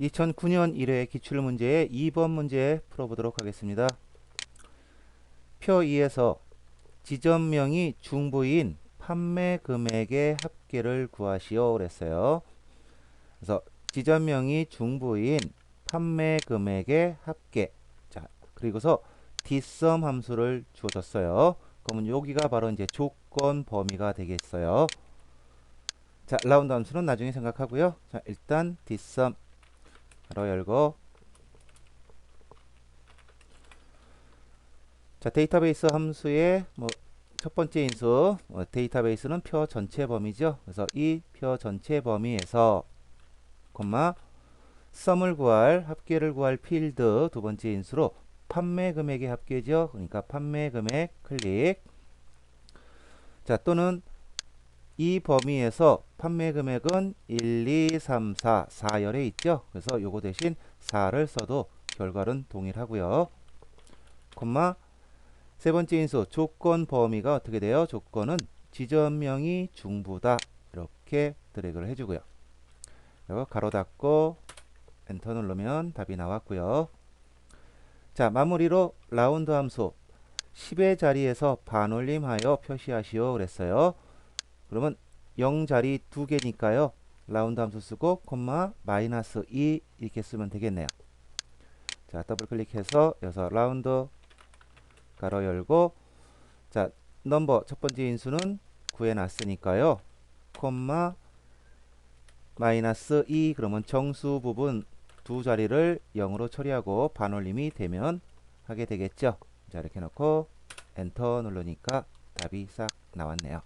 2009년 1회 기출문제의 2번 문제 풀어보도록 하겠습니다. 표 2에서 지점명이 중부인 판매 금액의 합계를 구하시오 그랬어요. 그래서 지점명이 중부인 판매 금액의 합계. 자, 그리고서 뒷섬 함수를 주어졌어요. 그러면 여기가 바로 이제 조건 범위가 되겠어요. 자, 라운드 함수는 나중에 생각하고요. 자, 일단 뒷섬 가로 열고 자 데이터베이스 함수의 뭐 첫 번째 인수 어, 데이터베이스는 표 전체 범위죠. 그래서 이 표 전체 범위에서 콤마 썸을 구할 합계를 구할 필드 두 번째 인수로 판매 금액의 합계죠. 그러니까 판매 금액 클릭 자 또는 이 범위에서 판매 금액은 1, 2, 3, 4, 4열에 있죠. 그래서 요거 대신 4를 써도 결과는 동일하고요. 콤마 세 번째 인수 조건 범위가 어떻게 돼요? 조건은 지점명이 중부다. 이렇게 드래그를 해주고요. 그리고 가로 닫고 엔터 누르면 답이 나왔고요. 자 마무리로 라운드 함수 10의 자리에서 반올림하여 표시하시오 그랬어요. 그러면 0 자리 두 개니까요. 라운드 함수 쓰고 콤마 마이너스 2 이렇게 쓰면 되겠네요. 자 더블 클릭해서 여기서 라운드 가로 열고 자 넘버 첫 번째 인수는 구해놨으니까요. 콤마 마이너스 2 그러면 정수 부분 두 자리를 0으로 처리하고 반올림이 되면 하게 되겠죠. 자 이렇게 놓고 엔터 누르니까 답이 싹 나왔네요.